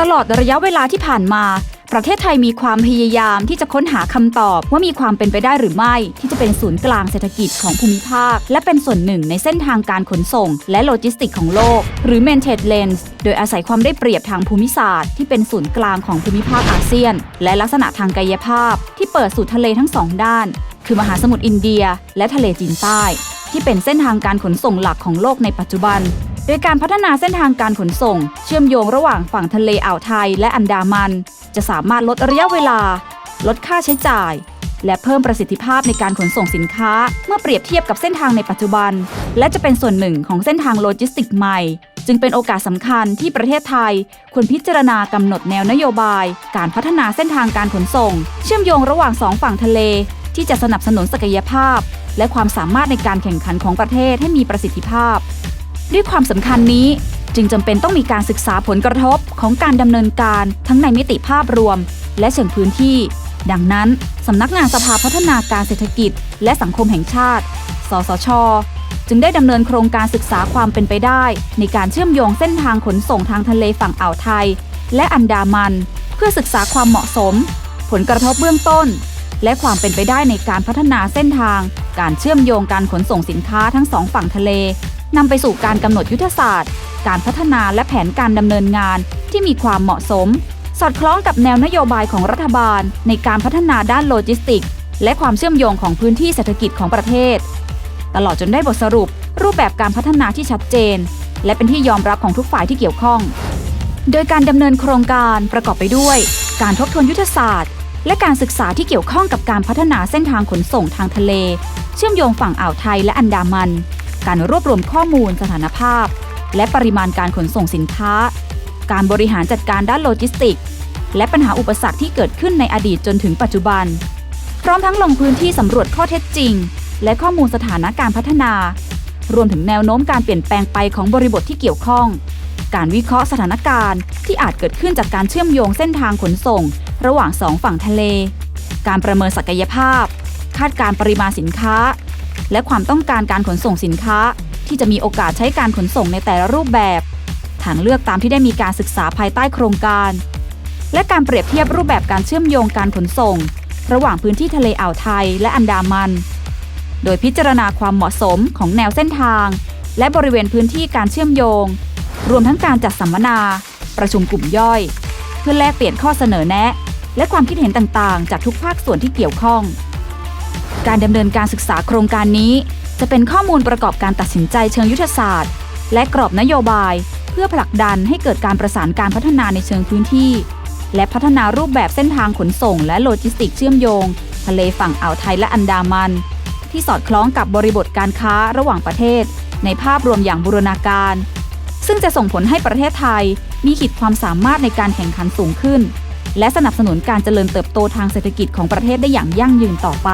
ตลอดระยะเวลาที่ผ่านมา ประเทศไทยมีความพยายามที่จะค้นหาคำตอบว่ามีความเป็นไปได้หรือไม่ ที่จะเป็นศูนย์กลางเศรษฐกิจของภูมิภาค และเป็นส่วนหนึ่งในเส้นทางการขนส่ง และโลจิสติกของโลก หรือ m a n t e d Lens โดยอาศัยความได้เปรียบทางภูมิศาสตร์ที่เป็นศูนย์กลางของภูมิภาคอาเซียน และลักษณะทางกายภาพ ที่เปิดสู่ทะเลทั้งสองด้าน คือมหาสมุทรอินเดีย และทะเลจีนใต้ที่เป็นเส้นทางการขนส่งหลักของโลกในปัจจุบัน โดยการพัฒนาเส้นทางการขนส่ง เชื่อมโยงระหว่างฝั่งทะเลอ่าวไทยและอันดามัน จะสามารถลดระยะเวลา ลดค่าใช้จ่าย และเพิ่มประสิทธิภาพในการขนส่งสินค้า เมื่อเปรียบเทียบกับเส้นทางในปัจจุบัน และจะเป็นส่วนหนึ่งของเส้นทางโลจิสติกใหม่ จึงเป็นโอกาสสำคัญที่ประเทศไทย ควรพิจารณากำหนดแนวนโยบาย การพัฒนาเส้นทางการขนส่ง เชื่อมโยงระหว่างสองฝั่งทะเล ที่จะสนับสนุนศักยภาพ และความสามารถในการแข่งขันของประเทศให้มีประสิทธิภาพ ด้วยความสำคัญนี้จึงจำเป็นต้องมีการศึกษาผลกระทบของการดำเนินการทั้งในมิติภาพรวม และเชิงพื้นที่ ดังนั้นสำนักงานสภาพัฒนาการเศรษฐกิจ และสังคมแห่งชาติ สสช จึงได้ดำเนินโครงการศึกษาความเป็นไปได้ ในการเชื่อมโยงเส้นทางขนส่งทางทะเลฝั่งอ่าวไทย และอันดามัน เพื่อศึกษาความเหมาะสม ผลกระทบเบื้องต้น และความเป็นไปได้ในการพัฒนาเส้นทาง การเชื่อมโยงการขนส่งสินค้าทั้งสองฝั่งทะเล นำไปสู่การกำหนดยุทธศาสตร์ การพัฒนาและแผนการดำเนินงานที่มีความเหมาะสม สอดคล้องกับแนวนโยบายของรัฐบาล ในการพัฒนาด้านโลจิสติก และความเชื่อมโยงของพื้นที่เศรษฐกิจของประเทศ ตลอดจนได้บทสรุป รูปแบบการพัฒนาที่ชัดเจน และเป็นที่ยอมรับของทุกฝ่ายที่เกี่ยวข้อง โดยการดำเนินโครงการประกอบไปด้วย การทบทวนยุทธศาสตร์ และการศึกษาที่เกี่ยวข้องกับการพัฒนาเส้นทางขนส่งทางทะเล เชื่อมโยงฝั่งอ่าวไทยและอันดามัน การรวบรวมข้อมูลสถานภาพ และปริมาณการขนส่งสินค้า การบริหารจัดการด้านโลจิสติก และปัญหาอุปสรรคที่เกิดขึ้นในอดีตจนถึงปัจจุบัน พร้อมทั้งลงพื้นที่สำรวจข้อเท็จจริง และข้อมูลสถานการณ์พัฒนา รวมถึงแนวโน้มการเปลี่ยนแปลงไปของบริบทที่เกี่ยวข้อง การวิเคราะห์สถานการณ์ ที่อาจเกิดขึ้นจากการเชื่อมโยงเส้นทางขนส่ง ระหว่างสองฝั่งทะเล การประเมินศักยภาพ คาดการปริมาณสินค้า และความต้องการการขนส่งสินค้า ที่จะมีโอกาสใช้การขนส่งในแต่ละรูปแบบ ทางเลือกตามที่ได้มีการศึกษาภายใต้โครงการ และการเปรียบเทียบรูปแบบการเชื่อมโยงการขนส่ง ระหว่างพื้นที่ทะเลอ่าวไทยและอันดามัน โดยพิจารณาความเหมาะสมของแนวเส้นทาง และบริเวณพื้นที่การเชื่อมโยง รวมทั้งการจัดสัมมนา ประชุมกลุ่มย่อย เพื่อแลกเปลี่ยนข้อเสนอแนะ และความคิดเห็นต่างๆ จากทุกภาคส่วนที่เกี่ยวข้อง การดำเนินการศึกษาโครงการนี้ จะเป็นข้อมูลประกอบการตัดสินใจเชิงยุทธศาสตร์ และกรอบนโยบาย เพื่อผลักดันให้เกิดการประสานการพัฒนาในเชิงพื้นที่ และพัฒนารูปแบบเส้นทางขนส่ง และโลจิสติกเชื่อมโยง ทะเลฝั่งอ่าวไทยและอันดามัน ที่สอดคล้องกับบริบทการค้าระหว่างประเทศ ในภาพรวมอย่างบูรณาการ ซึ่งจะส่งผลให้ประเทศไทย มีขีดความสามารถในการแข่งขันสูงขึ้นและสนับสนุนการเจริญเติบโตทางเศรษฐกิจของประเทศได้อย่างยั่งยืนต่อไป